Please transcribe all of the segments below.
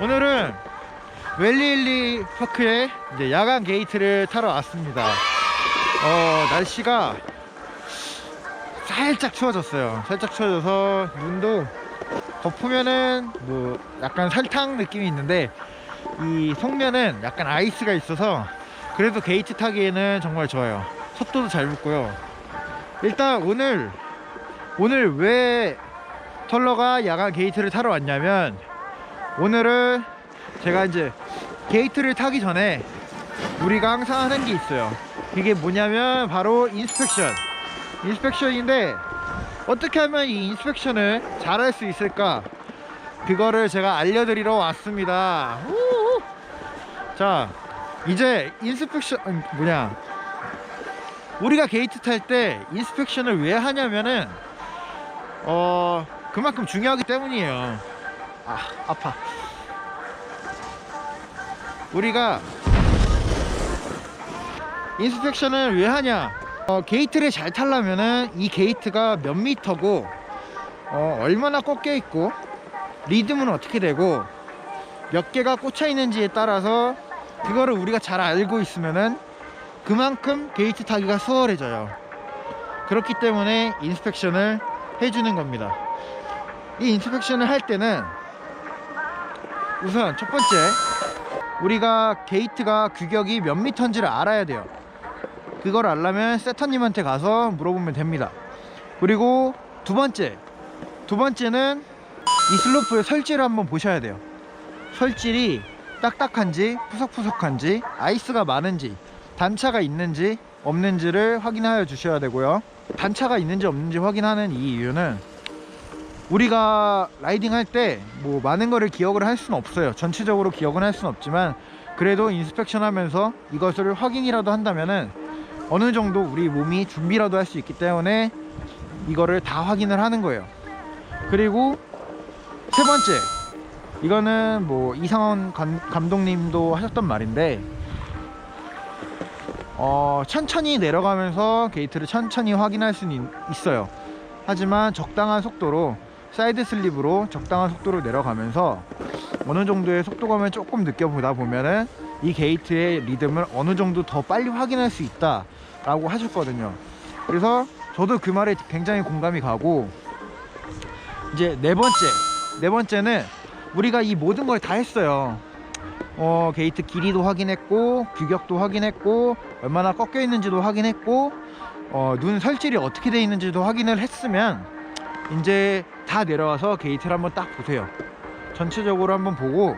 오늘은 웰리일리 파크에 이제 야간 게이트를 타러 왔습니다. 어 날씨가 살짝 추워졌어요. 살짝 추워져서 눈도 덮으면은 뭐 약간 설탕 느낌이 있는데 이 속면은 약간 아이스가 있어서 그래도 게이트 타기에는 정말 좋아요. 속도도 잘 붙고요. 일단 오늘 오늘 왜 털러가 야간 게이트를 타러 왔냐면 오늘은 제가 이제 게이트를 타기 전에 우리가 항상 하는 게 있어요. 이게 뭐냐면 바로 인스펙션. 인스펙션인데 어떻게 하면 이 인스펙션을 잘 할 수 있을까? 그거를 제가 알려드리러 왔습니다. 우후. 자 이제 인스펙션 아니, 뭐냐? 우리가 게이트 탈 때 인스펙션을 왜 하냐면은 어 그만큼 중요하기 때문이에요 아 아파. 우리가 인스펙션을 왜 하냐? 어, 게이트를 잘 타려면은 이 게이트가 몇 미터고 어, 얼마나 꺾여 있고 리듬은 어떻게 되고 몇 개가 꽂혀 있는지에 따라서 그거를 우리가 잘 알고 있으면은 그만큼 게이트 타기가 수월해져요. 그렇기 때문에 인스펙션을 해주는 겁니다. 이 인스펙션을 할 때는 우선 첫 번째 우리가 게이트가 규격이 몇 미터인지를 알아야 돼요. 그걸 알려면 세터님한테 가서 물어보면 됩니다. 그리고 두 번째 두 번째는 이 슬로프의 설질을 한번 보셔야 돼요. 설질이 딱딱한지 푸석푸석한지 아이스가 많은지 단차가 있는지 없는지를 확인하여 주셔야 되고요. 단차가 있는지 없는지 확인하는 이 이유는 우리가 라이딩 할 때 뭐 많은 거를 기억을 할 수는 없어요. 전체적으로 기억은 할 수는 없지만 그래도 인스펙션 하면서 이것을 확인이라도 한다면은 어느 정도 우리 몸이 준비라도 할 수 있기 때문에 이거를 다 확인을 하는 거예요. 그리고 세 번째 이거는 뭐 이상원 감, 감독님도 하셨던 말인데 어, 천천히 내려가면서 게이트를 천천히 확인할 수는 있, 어요. 하지만 적당한 속도로 사이드 슬립으로 적당한 속도로 내려가면서 어느 정도의 속도감을 조금 느껴보다 보면은 이 게이트의 리듬을 어느 정도 더 빨리 확인할 수 있다 라고 하셨거든요. 그래서 저도 그 말에 굉장히 공감이 가고 이제 네 번째 네 번째는 우리가 이 모든 걸 다 했어요. 어, 게이트 길이도 확인했고 규격도 확인했고 얼마나 꺾여 있는지도 확인했고 어, 눈 설질이 어떻게 되어 있는지도 확인을 했으면 이제 다 내려와서 게이트를 한번 딱 보세요. 전체적으로 한번 보고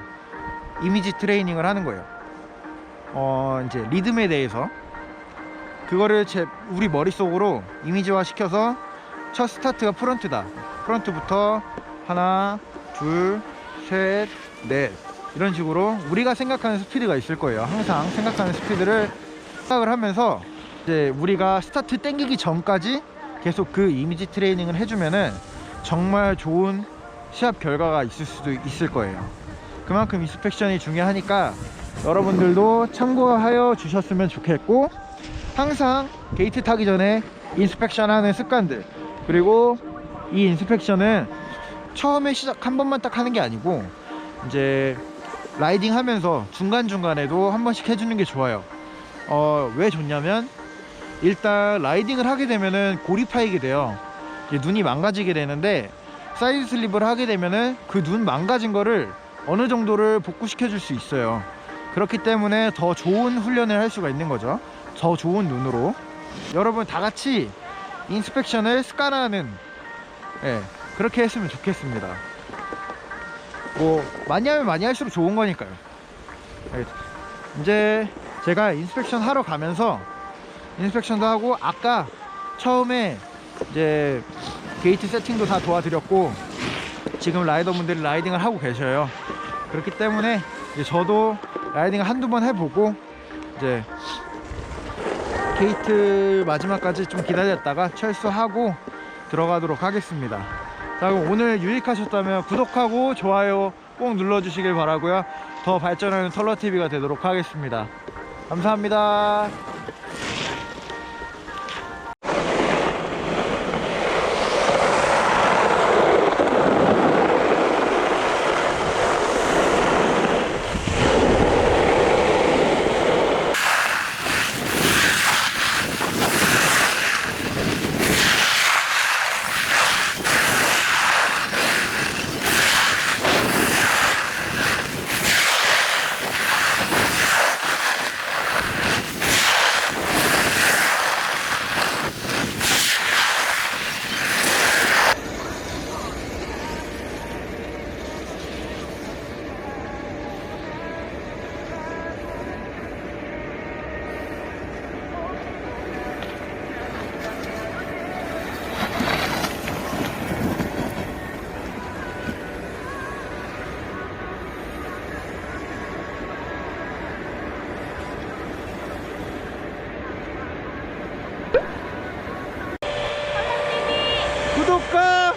이미지 트레이닝을 하는 거예요. 어 이제 리듬에 대해서. 그거를 제 우리 머릿속으로 이미지화 시켜서 첫 스타트가 프런트다. 프런트부터 하나 둘셋넷. 이런 식으로 우리가 생각하는 스피드가 있을 거예요. 항상 생각하는 스피드를 생각을 하면서 이제 우리가 스타트 땡기기 전까지 계속 그 이미지 트레이닝을 해주면은 정말 좋은 시합 결과가 있을 수도 있을 거예요. 그만큼 인스펙션이 중요하니까 여러분들도 참고하여 주셨으면 좋겠고 항상 게이트 타기 전에 인스펙션 하는 습관들 그리고 이 인스펙션은 처음에 시작 한 번만 딱 하는 게 아니고 이제 라이딩 하면서 중간중간에도 한 번씩 해주는 게 좋아요. 어, 왜 좋냐면 일단 라이딩을 하게 되면은 고립하이게 돼요. 이제 눈이 망가지게 되는데 사이드 슬립을 하게 되면은 그 눈 망가진 거를 어느 정도를 복구시켜 줄 수 있어요. 그렇기 때문에 더 좋은 훈련을 할 수가 있는 거죠. 더 좋은 눈으로. 여러분 다 같이 인스펙션을 습관화하는 예, 그렇게 했으면 좋겠습니다. 뭐 많이 하면 많이 할수록 좋은 거니까요. 예, 이제 제가 인스펙션 하러 가면서 인스펙션도 하고 아까 처음에 이제 게이트 세팅도 다 도와드렸고 지금 라이더 분들이 라이딩을 하고 계셔요. 그렇기 때문에 이제 저도 라이딩을 한두 번 해보고 이제 게이트 마지막까지 좀 기다렸다가 철수하고 들어가도록 하겠습니다. 자 그럼 오늘 유익하셨다면 구독하고 좋아요 꼭 눌러주시길 바라고요. 더 발전하는 털러TV가 되도록 하겠습니다. 감사합니다 구독과